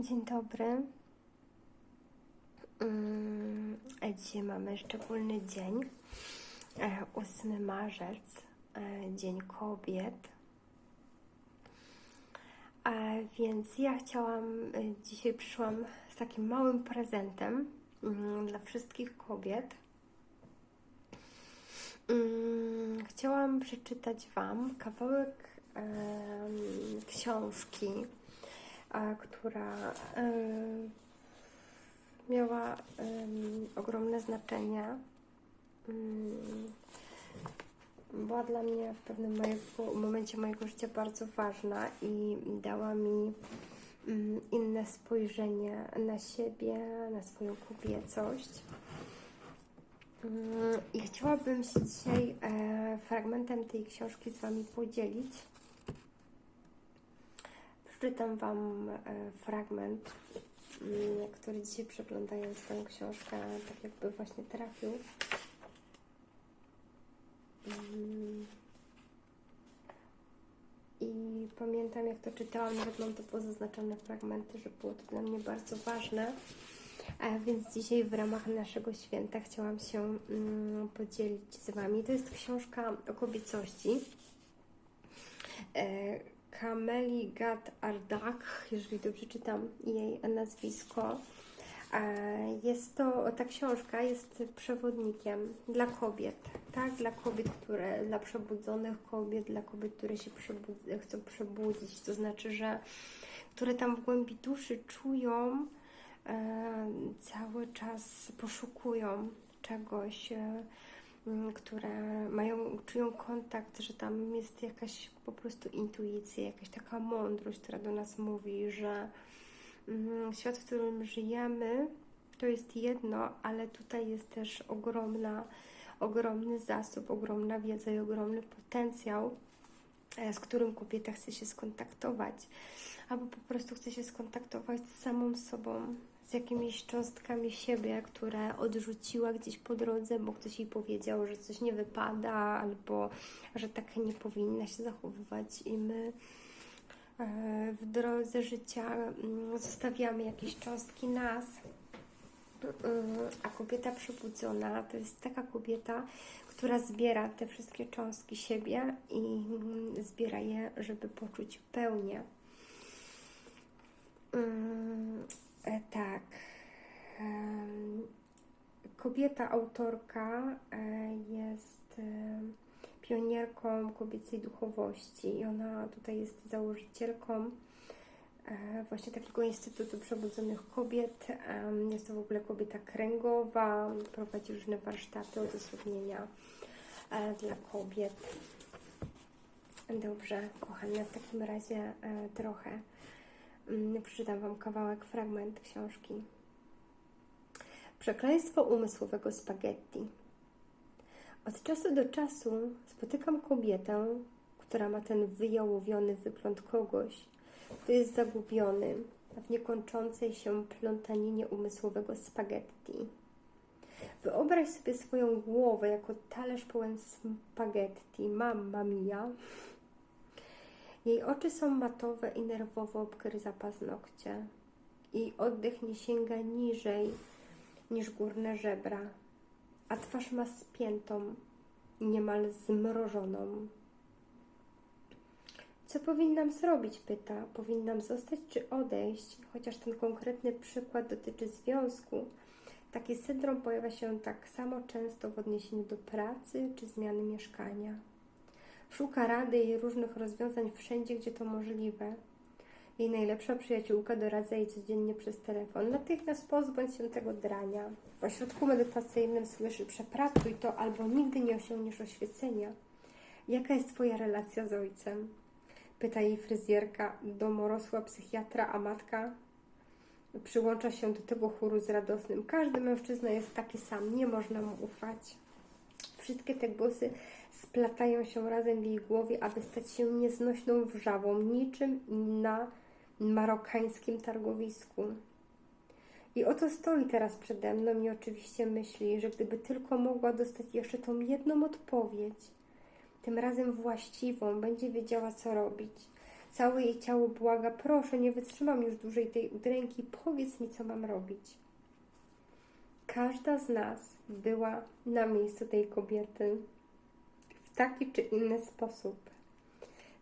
Dzień dobry. Mm, Dzisiaj mamy szczególny dzień. e, 8 marzec, e, Dzień Kobiet. E, Więc ja chciałam, e, dzisiaj przyszłam z takim małym prezentem mm, dla wszystkich kobiet. Mm, Chciałam przeczytać Wam kawałek książki, która miała ogromne znaczenie. Mm, Była dla mnie w pewnym mojego, momencie mojego życia bardzo ważna i dała mi mm, inne spojrzenie na siebie, na swoją kobiecość. Mm, I chciałabym się dzisiaj e, fragmentem tej książki z Wami podzielić. Przeczytam Wam e, fragment, który dzisiaj przeglądając tę książkę, tak jakby właśnie trafił. I pamiętam, jak to czytałam, nawet mam to pozaznaczone fragmenty, że było to dla mnie bardzo ważne. A więc dzisiaj w ramach naszego święta chciałam się mm, podzielić z Wami. To jest książka o kobiecości. Kameli Gad Ardak, jeżeli dobrze czytam jej nazwisko. E, Jest to, ta książka jest przewodnikiem dla kobiet, tak? Dla kobiet, które, dla przebudzonych kobiet, dla kobiet, które się przebudz- chcą przebudzić, to znaczy, że które tam w głębi duszy czują, e, cały czas poszukują czegoś, e, które mają, czują kontakt, że tam jest jakaś po prostu intuicja, jakaś taka mądrość, która do nas mówi, że mm, świat, w którym żyjemy, to jest jedno, ale tutaj jest też ogromna, ogromny zasób, ogromna wiedza i ogromny potencjał, e, z którym kobieta chce się skontaktować, albo po prostu chce się skontaktować z samą sobą, z jakimiś cząstkami siebie, które odrzuciła gdzieś po drodze, bo ktoś jej powiedział, że coś nie wypada, albo że tak nie powinna się zachowywać. I my e, w drodze życia mm, zostawiamy jakieś cząstki nas, Mm, a kobieta przebudzona to jest taka kobieta, która zbiera te wszystkie cząstki siebie i mm, zbiera je, żeby poczuć pełnię. E, Tak. Kobieta, autorka e, jest e, pionierką kobiecej duchowości i ona tutaj jest założycielką właśnie takiego Instytutu Przebudzonych Kobiet. Jest to w ogóle kobieta kręgowa, prowadzi różne warsztaty odosobnienia dla kobiet. Dobrze, kochane, w takim razie trochę przeczytam Wam kawałek, fragment książki. Przekleństwo umysłowego spaghetti. Od czasu do czasu spotykam kobietę, która ma ten wyjałowiony wygląd kogoś, kto jest zagubiony w niekończącej się plątaninie umysłowego spaghetti. Wyobraź sobie swoją głowę jako talerz pełen spaghetti, mamma mia. Jej oczy są matowe i nerwowo obgryza paznokcie. Jej oddech nie sięga niżej niż górne żebra, a twarz ma spiętą, niemal zmrożoną. Co powinnam zrobić? pyta. Powinnam zostać czy odejść? Chociaż ten konkretny przykład dotyczy związku. Taki syndrom pojawia się tak samo często w odniesieniu do pracy czy zmiany mieszkania. Szuka rady i różnych rozwiązań wszędzie, gdzie to możliwe. Jej najlepsza przyjaciółka doradza jej codziennie przez telefon. Natychmiast pozbądź się tego drania. W ośrodku medytacyjnym słyszy: Przepracuj to, albo nigdy nie osiągniesz oświecenia. Jaka jest Twoja relacja z ojcem? Pyta jej fryzjerka, domorosła psychiatra, a matka przyłącza się do tego chóru z radosnym. Każdy mężczyzna jest taki sam, nie można mu ufać. Wszystkie te głosy splatają się razem w jej głowie, aby stać się nieznośną wrzawą, niczym na marokańskim targowisku. I oto stoi teraz przede mną i oczywiście myśli, że gdyby tylko mogła dostać jeszcze tą jedną odpowiedź, tym razem właściwą, będzie wiedziała, co robić. Całe jej ciało błaga, proszę, nie wytrzymam już dłużej tej udręki, powiedz mi, co mam robić. Każda z nas była na miejscu tej kobiety w taki czy inny sposób.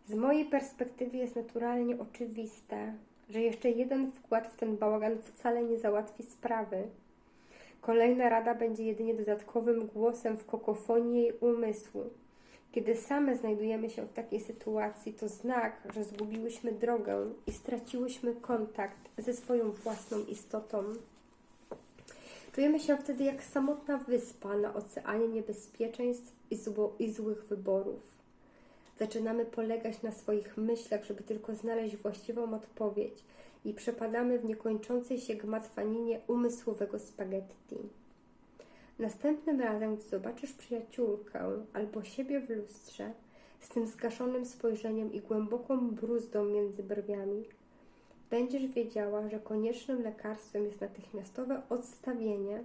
Z mojej perspektywy jest naturalnie oczywiste, że jeszcze jeden wkład w ten bałagan wcale nie załatwi sprawy. Kolejna rada będzie jedynie dodatkowym głosem w kokofonii jej umysłu. Kiedy same znajdujemy się w takiej sytuacji, to znak, że zgubiłyśmy drogę i straciłyśmy kontakt ze swoją własną istotą. Czujemy się wtedy jak samotna wyspa na oceanie niebezpieczeństw i, zło, i złych wyborów. Zaczynamy polegać na swoich myślach, żeby tylko znaleźć właściwą odpowiedź i przepadamy w niekończącej się gmatwaninie umysłowego spaghetti. Następnym razem, gdy zobaczysz przyjaciółkę albo siebie w lustrze z tym zgaszonym spojrzeniem i głęboką bruzdą między brwiami, będziesz wiedziała, że koniecznym lekarstwem jest natychmiastowe odstawienie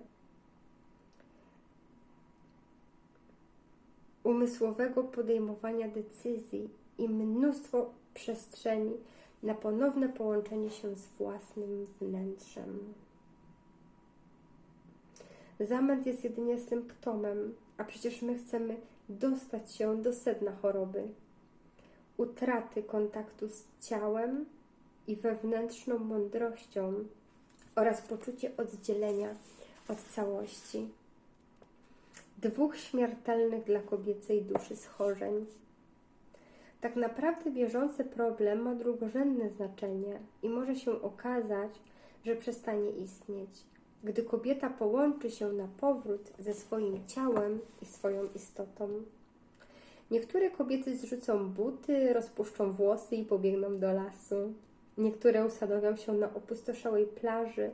umysłowego podejmowania decyzji i mnóstwo przestrzeni na ponowne połączenie się z własnym wnętrzem. Zamęt jest jedynie symptomem, a przecież my chcemy dostać się do sedna choroby. Utraty kontaktu z ciałem i wewnętrzną mądrością oraz poczucie oddzielenia od całości. Dwóch śmiertelnych dla kobiecej duszy schorzeń. Tak naprawdę bieżący problem ma drugorzędne znaczenie i może się okazać, że przestanie istnieć, gdy kobieta połączy się na powrót ze swoim ciałem i swoją istotą. Niektóre kobiety zrzucą buty, rozpuszczą włosy i pobiegną do lasu. Niektóre usadowią się na opustoszałej plaży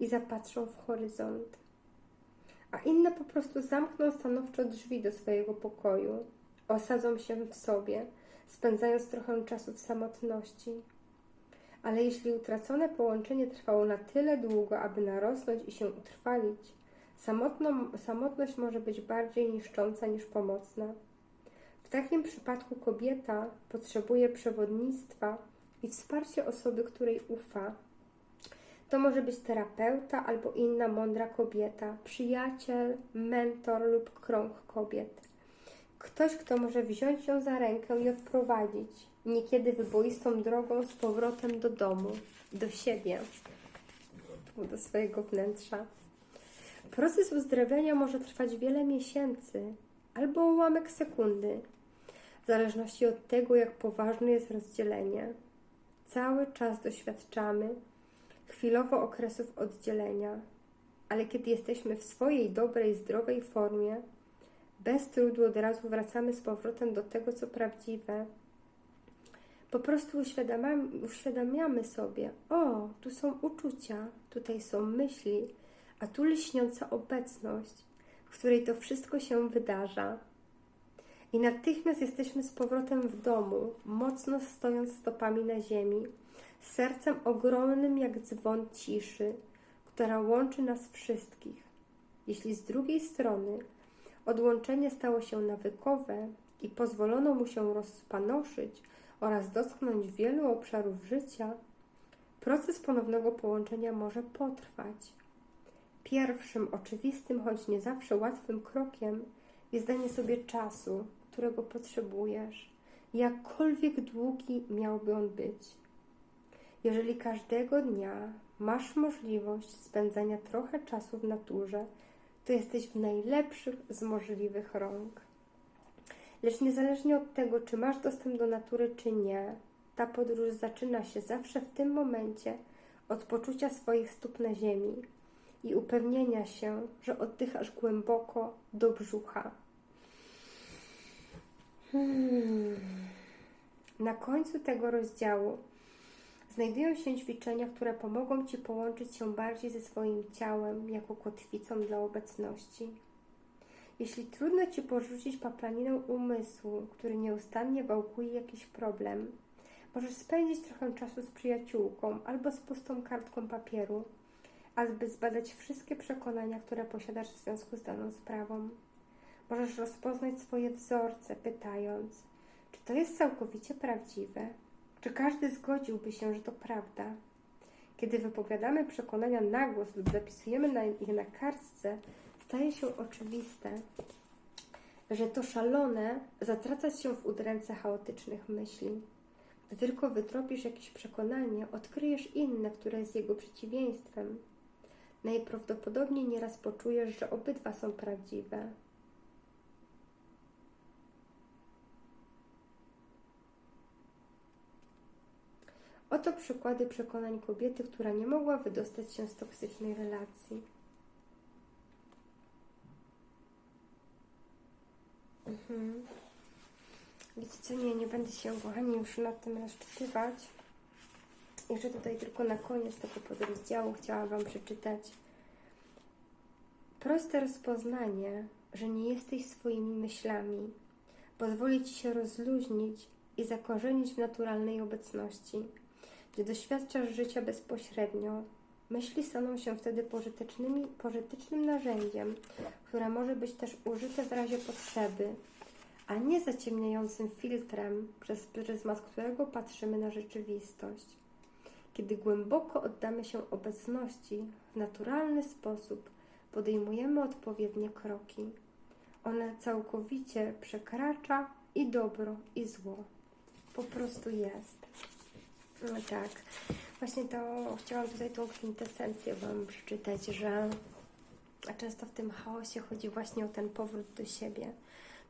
i zapatrzą w horyzont. A inne po prostu zamkną stanowczo drzwi do swojego pokoju, osadzą się w sobie, spędzając trochę czasu w samotności. Ale jeśli utracone połączenie trwało na tyle długo, aby narosnąć i się utrwalić, samotność może być bardziej niszcząca niż pomocna. W takim przypadku kobieta potrzebuje przewodnictwa i wsparcie osoby, której ufa. To może być terapeuta albo inna mądra kobieta, przyjaciel, mentor lub krąg kobiet. Ktoś, kto może wziąć ją za rękę i odprowadzić, niekiedy wyboistą drogą z powrotem do domu, do siebie, do swojego wnętrza. Proces uzdrawiania może trwać wiele miesięcy albo ułamek sekundy, w zależności od tego, jak poważne jest rozdzielenie. Cały czas doświadczamy chwilowo okresów oddzielenia, ale kiedy jesteśmy w swojej dobrej, zdrowej formie, bez trudu od razu wracamy z powrotem do tego, co prawdziwe. Po prostu uświadamiamy, uświadamiamy sobie, o, tu są uczucia, tutaj są myśli, a tu lśniąca obecność, w której to wszystko się wydarza. I natychmiast jesteśmy z powrotem w domu, mocno stojąc stopami na ziemi, z sercem ogromnym jak dzwon ciszy, która łączy nas wszystkich. Jeśli z drugiej strony odłączenie stało się nawykowe i pozwolono mu się rozpanoszyć oraz dotknąć wielu obszarów życia, proces ponownego połączenia może potrwać. Pierwszym, oczywistym, choć nie zawsze łatwym krokiem jest danie sobie czasu, którego potrzebujesz, jakkolwiek długi miałby on być. Jeżeli każdego dnia masz możliwość spędzania trochę czasu w naturze, to jesteś w najlepszych z możliwych rąk. Lecz niezależnie od tego, czy masz dostęp do natury, czy nie, ta podróż zaczyna się zawsze w tym momencie od poczucia swoich stóp na ziemi i upewnienia się, że oddychasz głęboko do brzucha. Hmm. Na końcu tego rozdziału znajdują się ćwiczenia, które pomogą Ci połączyć się bardziej ze swoim ciałem jako kotwicą dla obecności. Jeśli trudno Ci porzucić paplaninę umysłu, który nieustannie wałkuje jakiś problem, możesz spędzić trochę czasu z przyjaciółką albo z pustą kartką papieru, aby zbadać wszystkie przekonania, które posiadasz w związku z daną sprawą. Możesz rozpoznać swoje wzorce, pytając, czy to jest całkowicie prawdziwe, Czy każdy zgodziłby się, że to prawda? Kiedy wypowiadamy przekonania na głos lub zapisujemy je na kartce, staje się oczywiste, że to szalone zatraca się w udręce chaotycznych myśli. Gdy tylko wytropisz jakieś przekonanie, odkryjesz inne, które jest jego przeciwieństwem. Najprawdopodobniej nieraz poczujesz, że obydwa są prawdziwe. Oto przykłady przekonań kobiety, która nie mogła wydostać się z toksycznej relacji. Mhm. Wiecie co, nie, nie będę się, kochani, już nad tym rozczytywać. Jeszcze tutaj tylko na koniec tego podrozdziału chciałam Wam przeczytać proste rozpoznanie, że nie jesteś swoimi myślami, pozwoli Ci się rozluźnić i zakorzenić w naturalnej obecności, gdzie doświadczasz życia bezpośrednio. Myśli staną się wtedy pożytecznymi, pożytecznym narzędziem, które może być też użyte w razie potrzeby, a nie zaciemniającym filtrem, przez pryzmat którego patrzymy na rzeczywistość. Kiedy głęboko oddamy się obecności w naturalny sposób, podejmujemy odpowiednie kroki. Ona całkowicie przekracza i dobro, i zło. Po prostu jest. No tak. Właśnie to chciałam tutaj tą kwintesencję Wam przeczytać, że często w tym chaosie chodzi właśnie o ten powrót do siebie,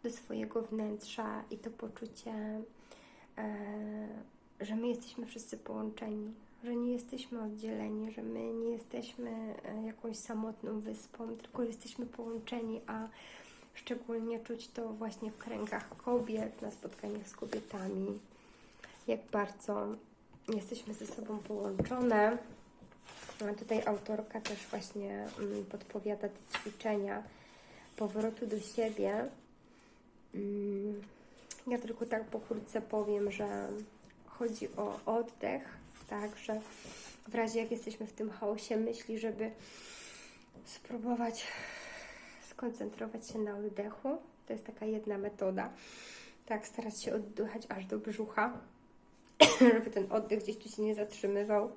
do swojego wnętrza i to poczucie, e, że my jesteśmy wszyscy połączeni, że nie jesteśmy oddzieleni, że my nie jesteśmy e, jakąś samotną wyspą, tylko jesteśmy połączeni, a szczególnie czuć to właśnie w kręgach kobiet, na spotkaniach z kobietami, jak bardzo jesteśmy ze sobą połączone. Tutaj autorka też właśnie mm, podpowiada te ćwiczenia powrotu do siebie. Mm, Ja tylko tak pokrótce powiem, że chodzi o oddech, tak, że w razie jak jesteśmy w tym chaosie myśli, żeby spróbować skoncentrować się na oddechu. To jest taka jedna metoda. Tak, starać się oddychać aż do brzucha, żeby ten oddech gdzieś tu się nie zatrzymywał.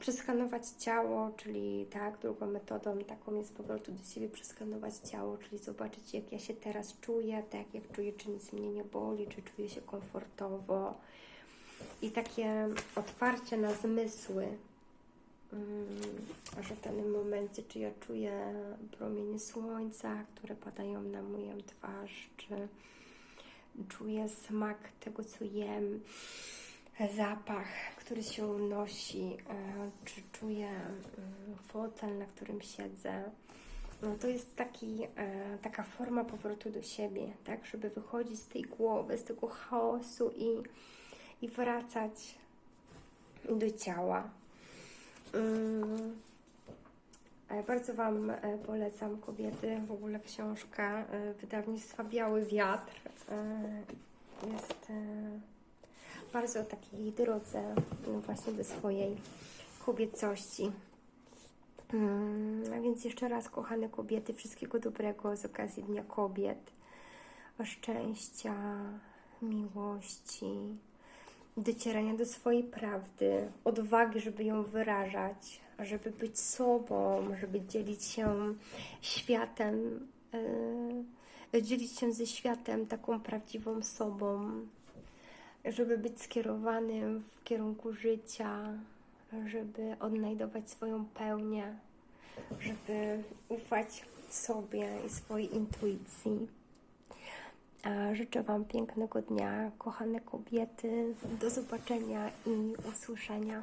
Przeskanować ciało, czyli tak, drugą metodą taką jest powrotu do siebie, przeskanować ciało, czyli zobaczyć jak ja się teraz czuję, tak jak czuję, czy nic mnie nie boli, czy czuję się komfortowo. I takie otwarcie na zmysły, mm, że w danym momencie, czy ja czuję promienie słońca, które padają na moją twarz, czy czuję smak tego, co jem, zapach, który się unosi, e, czy czuję mm, fotel, na którym siedzę. No to jest taki, e, taka forma powrotu do siebie, tak, żeby wychodzić z tej głowy, z tego chaosu i, i wracać do ciała. Mm. E, Bardzo Wam e, polecam kobiety, w ogóle książka e, wydawnictwa Biały Wiatr. Jest bardzo o takiej drodze właśnie do swojej kobiecości. Mm, A więc jeszcze raz, kochane kobiety, wszystkiego dobrego z okazji Dnia Kobiet, szczęścia, miłości, docierania do swojej prawdy, odwagi, żeby ją wyrażać, żeby być sobą, żeby dzielić się światem, yy, dzielić się ze światem taką prawdziwą sobą, żeby być skierowanym w kierunku życia, żeby odnajdować swoją pełnię, żeby ufać sobie i swojej intuicji. Życzę Wam pięknego dnia, kochane kobiety. Do zobaczenia i usłyszenia.